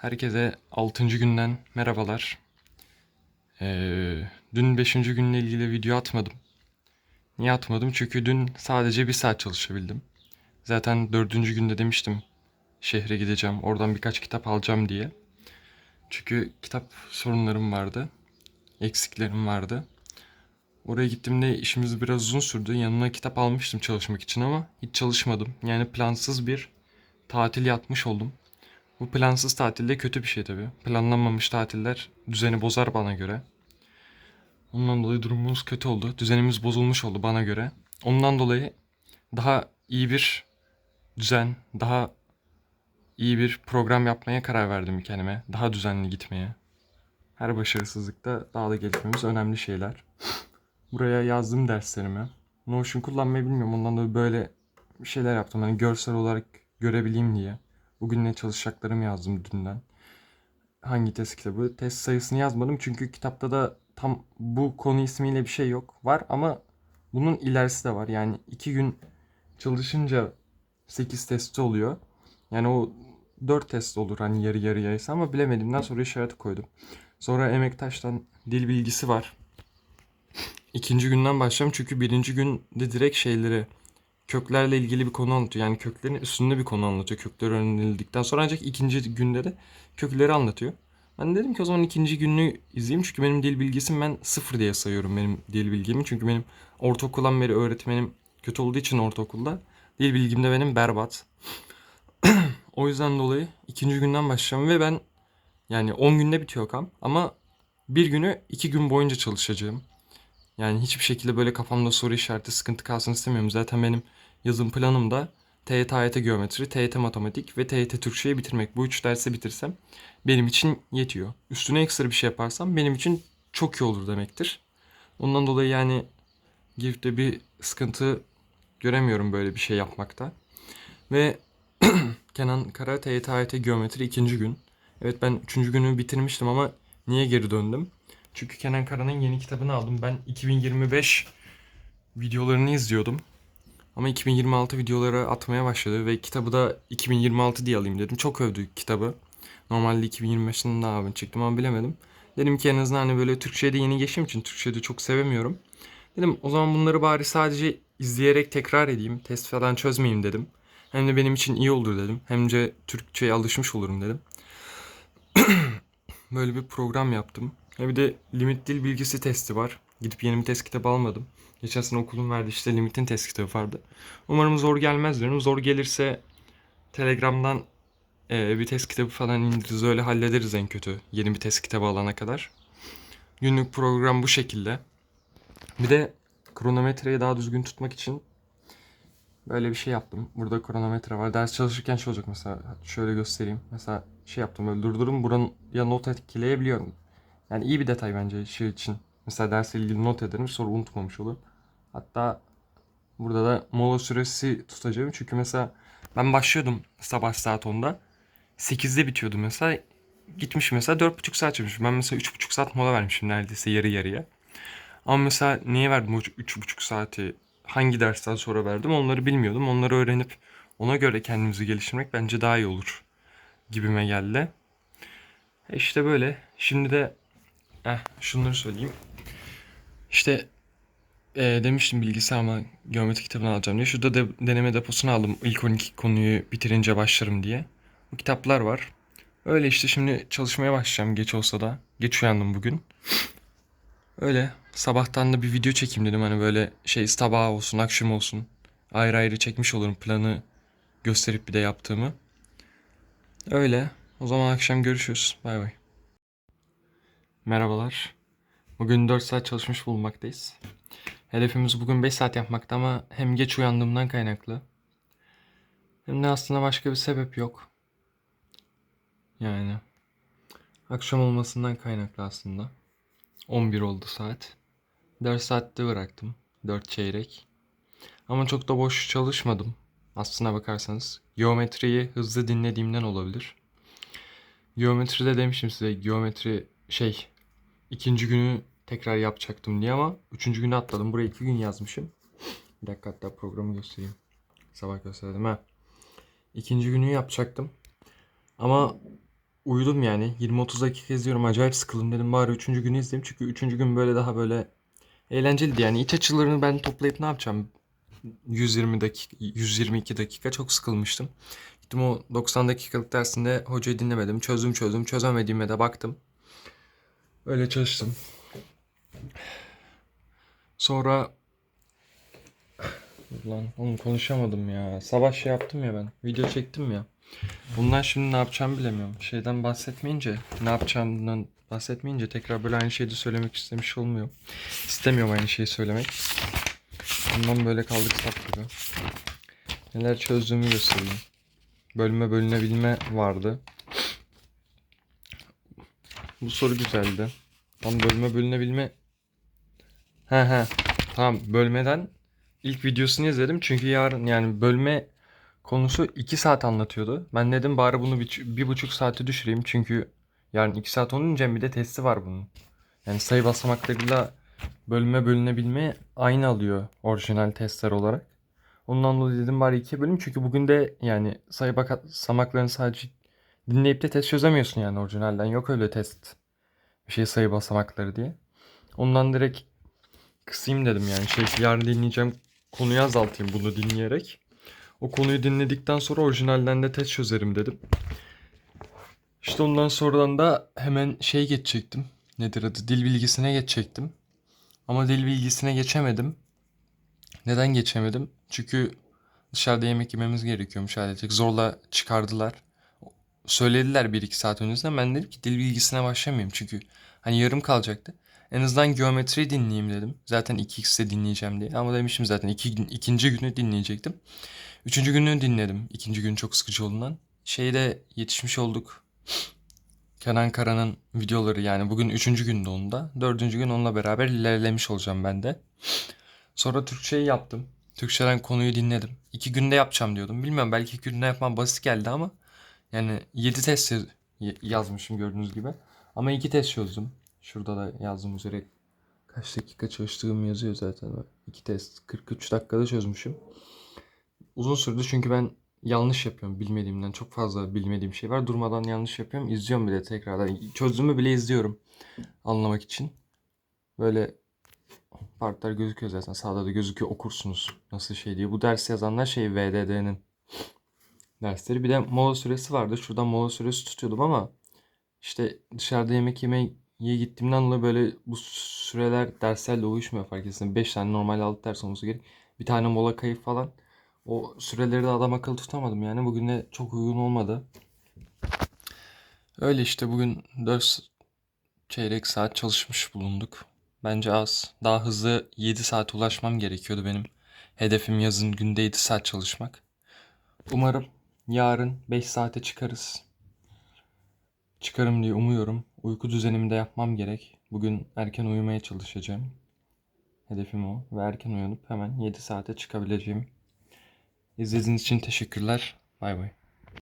Herkese 6. günden merhabalar. Ee, dün 5. günle ilgili video atmadım. Niye atmadım? Çünkü dün sadece bir saat çalışabildim. Zaten 4. günde demiştim şehre gideceğim. Oradan birkaç kitap alacağım diye. Çünkü kitap sorunlarım vardı. Eksiklerim vardı. Oraya gittiğimde işimiz biraz uzun sürdü. Yanına kitap almıştım çalışmak için ama hiç çalışmadım. Yani plansız bir tatil yapmış oldum. Bu plansız tatilde kötü bir şey tabii. Planlanmamış tatiller düzeni bozar bana göre. Ondan dolayı durumumuz kötü oldu. Düzenimiz bozulmuş oldu bana göre. Ondan dolayı daha iyi bir düzen, daha iyi bir program yapmaya karar verdim kendime. Daha düzenli gitmeye. Her başarısızlıkta daha da gelişmemiz önemli şeyler. Buraya yazdım derslerimi. Notion kullanmayı bilmiyorum. Ondan dolayı böyle şeyler yaptım. Hani görsel olarak görebileyim diye. Bugün ne çalışacaklarımı yazdım dünden. Hangi test kitabı? Test sayısını yazmadım çünkü kitapta da tam bu konu ismiyle bir şey yok. Var ama bunun ilerisi de var. Yani iki gün çalışınca 8 testi oluyor. Yani o 4 test olur hani yarı yarıyaysa ama bilemediğimden sonra işareti koydum. Sonra Emektaş'tan dil bilgisi var. İkinci günden başlayacağım çünkü birinci günde direkt şeyleri köklerle ilgili bir konu anlatıyor. Yani köklerin üstünde bir konu anlatıyor. Kökler öğrenildikten sonra ancak ikinci günde de kökleri anlatıyor. Ben dedim ki o zaman ikinci gününü izleyeyim. Çünkü benim dil bilgisim ben sıfır diye sayıyorum benim dil bilgimi. Çünkü benim ortaokuldan beri öğretmenim kötü olduğu için ortaokulda dil bilgim de benim berbat. o yüzden dolayı ikinci günden başlayacağım ve ben yani 10 günde bitiyor kam ama bir günü iki gün boyunca çalışacağım. Yani hiçbir şekilde böyle kafamda soru işareti sıkıntı kalsın istemiyorum. Zaten benim yazım planım da TYT AYT geometri, TYT matematik ve TYT Türkçeyi bitirmek. Bu üç dersi bitirsem benim için yetiyor. Üstüne ekstra bir şey yaparsam benim için çok iyi olur demektir. Ondan dolayı yani giripte bir sıkıntı göremiyorum böyle bir şey yapmakta. Ve Kenan Kara TYT AYT geometri ikinci gün. Evet ben üçüncü günü bitirmiştim ama niye geri döndüm? Çünkü Kenan Kara'nın yeni kitabını aldım. Ben 2025 videolarını izliyordum. Ama 2026 videoları atmaya başladı ve kitabı da 2026 diye alayım dedim. Çok övdü kitabı. Normalde 2025'ten daha ben çektim ama bilemedim. Dedim ki en azından hani böyle Türkçe'de yeni geçtiğim için Türkçe'yi de çok sevemiyorum. Dedim o zaman bunları bari sadece izleyerek tekrar edeyim. Test falan çözmeyeyim dedim. Hem de benim için iyi olur dedim. Hem de Türkçe'ye alışmış olurum dedim. Böyle bir program yaptım. Ve bir de limit dil bilgisi testi var. Gidip yeni bir test kitabı almadım. Geçen sene okulun verdiği işte limitin test kitabı vardı. Umarım zor gelmez diyorum. Zor gelirse Telegram'dan e, bir test kitabı falan indiririz. Öyle hallederiz en kötü. Yeni bir test kitabı alana kadar. Günlük program bu şekilde. Bir de kronometreyi daha düzgün tutmak için böyle bir şey yaptım. Burada kronometre var. Ders çalışırken şey olacak mesela. Şöyle göstereyim. Mesela şey yaptım böyle durdurum. Buranın ya not etkileyebiliyorum. Yani iyi bir detay bence şey için. Mesela dersle ilgili not ederim sonra unutmamış olurum. Hatta burada da mola süresi tutacağım. Çünkü mesela ben başlıyordum sabah saat 10'da. 8'de bitiyordu mesela. Gitmiş mesela 4,5 saat çalışmışım. Ben mesela 3,5 saat mola vermişim neredeyse yarı yarıya. Ama mesela niye verdim o 3,5 saati? Hangi dersten sonra verdim onları bilmiyordum. Onları öğrenip ona göre kendimizi geliştirmek bence daha iyi olur gibime geldi. E İşte böyle. Şimdi de eh, şunları söyleyeyim. İşte e, demiştim bilgisayar ama geometri kitabını alacağım diye. Şurada da deneme deposunu aldım. İlk 12 konuyu bitirince başlarım diye. Bu kitaplar var. Öyle işte şimdi çalışmaya başlayacağım geç olsa da. Geç uyandım bugün. Öyle. Sabahtan da bir video çekeyim dedim. Hani böyle şey sabah olsun akşam olsun. Ayrı ayrı çekmiş olurum planı gösterip bir de yaptığımı. Öyle. O zaman akşam görüşürüz. Bay bay. Merhabalar. Bugün 4 saat çalışmış bulunmaktayız. Hedefimiz bugün 5 saat yapmakta ama hem geç uyandığımdan kaynaklı hem de aslında başka bir sebep yok. Yani akşam olmasından kaynaklı aslında. 11 oldu saat. 4 saatte bıraktım. 4 çeyrek. Ama çok da boş çalışmadım. Aslına bakarsanız. Geometriyi hızlı dinlediğimden olabilir. Geometride demiştim size geometri şey ikinci günü tekrar yapacaktım diye ama üçüncü günü atladım. Buraya iki gün yazmışım. Bir dakika hatta programı göstereyim. Sabah gösterdim ha. İkinci günü yapacaktım. Ama uyudum yani. 20-30 dakika izliyorum. Acayip sıkıldım dedim bari 3. günü izleyeyim. Çünkü 3. gün böyle daha böyle eğlenceliydi yani. iç açılarını ben toplayıp ne yapacağım? 120 dakika, 122 dakika çok sıkılmıştım. Gittim o 90 dakikalık dersinde hocayı dinlemedim. Çözdüm çözdüm. Çözemediğime de baktım. Öyle çalıştım. Sonra Lan oğlum konuşamadım ya. Sabah şey yaptım ya ben. Video çektim ya. Bundan şimdi ne yapacağımı bilemiyorum. Şeyden bahsetmeyince, ne yapacağımdan bahsetmeyince tekrar böyle aynı şeyi de söylemek istemiş olmuyorum. İstemiyorum aynı şeyi söylemek. Bundan böyle kaldık sap gibi. Neler çözdüğümü göstereyim. Bölme bölünebilme vardı. Bu soru güzeldi. Tam bölme bölünebilme... He he. Tamam bölmeden ilk videosunu izledim. Çünkü yarın yani bölme konusu 2 saat anlatıyordu. Ben dedim bari bunu bir, bir buçuk saate düşüreyim. Çünkü yarın 2 saat olunca bir de testi var bunun. Yani sayı basamaklarıyla bölme bölünebilme aynı alıyor orijinal testler olarak. Ondan dolayı dedim bari iki bölüm çünkü bugün de yani sayı basamaklarını sadece dinleyip de test çözemiyorsun yani orijinalden. Yok öyle test. Bir şey sayı basamakları diye. Ondan direkt kısayım dedim yani şey yarın dinleyeceğim konuyu azaltayım bunu dinleyerek. O konuyu dinledikten sonra orijinalden de test çözerim dedim. İşte ondan sonradan da hemen şey geçecektim. Nedir adı? Dil bilgisine geçecektim. Ama dil bilgisine geçemedim. Neden geçemedim? Çünkü dışarıda yemek yememiz gerekiyormuş ailecek. Zorla çıkardılar. Söylediler 1-2 saat öncesinden. Ben dedim ki dil bilgisine başlamayayım. Çünkü hani yarım kalacaktı. En azından geometri dinleyeyim dedim. Zaten 2x'te dinleyeceğim diye. Ama demişim zaten iki, ikinci günü dinleyecektim. Üçüncü günü dinledim. İkinci gün çok sıkıcı olduğundan. Şeyde yetişmiş olduk. Kenan Kara'nın videoları yani bugün üçüncü günde onda. Dördüncü gün onunla beraber ilerlemiş olacağım ben de. Sonra Türkçeyi yaptım. Türkçeden konuyu dinledim. İki günde yapacağım diyordum. Bilmiyorum belki iki günde yapmam basit geldi ama yani 7 test yazmışım gördüğünüz gibi. Ama iki test çözdüm. Şurada da yazdığım üzere kaç dakika çalıştığım yazıyor zaten. İki test 43 dakikada çözmüşüm. Uzun sürdü çünkü ben yanlış yapıyorum bilmediğimden. Çok fazla bilmediğim şey var. Durmadan yanlış yapıyorum. İzliyorum bile tekrardan. Çözdüğümü bile izliyorum. Anlamak için. Böyle partlar gözüküyor zaten. Sağda da gözüküyor okursunuz. Nasıl şey diye. Bu ders yazanlar şey VDD'nin dersleri. Bir de mola süresi vardı. Şuradan mola süresi tutuyordum ama işte dışarıda yemek yemeye gittiğimden dolayı böyle bu süreler derslerle uyuşmuyor fark etsin. 5 tane normal 6 ders olması gerek. Bir tane mola kayıp falan. O süreleri de adam akıllı tutamadım yani. Bugün de çok uygun olmadı. Öyle işte bugün 4 çeyrek saat çalışmış bulunduk. Bence az. Daha hızlı 7 saate ulaşmam gerekiyordu benim. Hedefim yazın günde 7 saat çalışmak. Umarım yarın 5 saate çıkarız. Çıkarım diye umuyorum. Uyku düzenimi de yapmam gerek. Bugün erken uyumaya çalışacağım. Hedefim o. Ve erken uyanıp hemen 7 saate çıkabileceğim. İzlediğiniz için teşekkürler. Bay bay.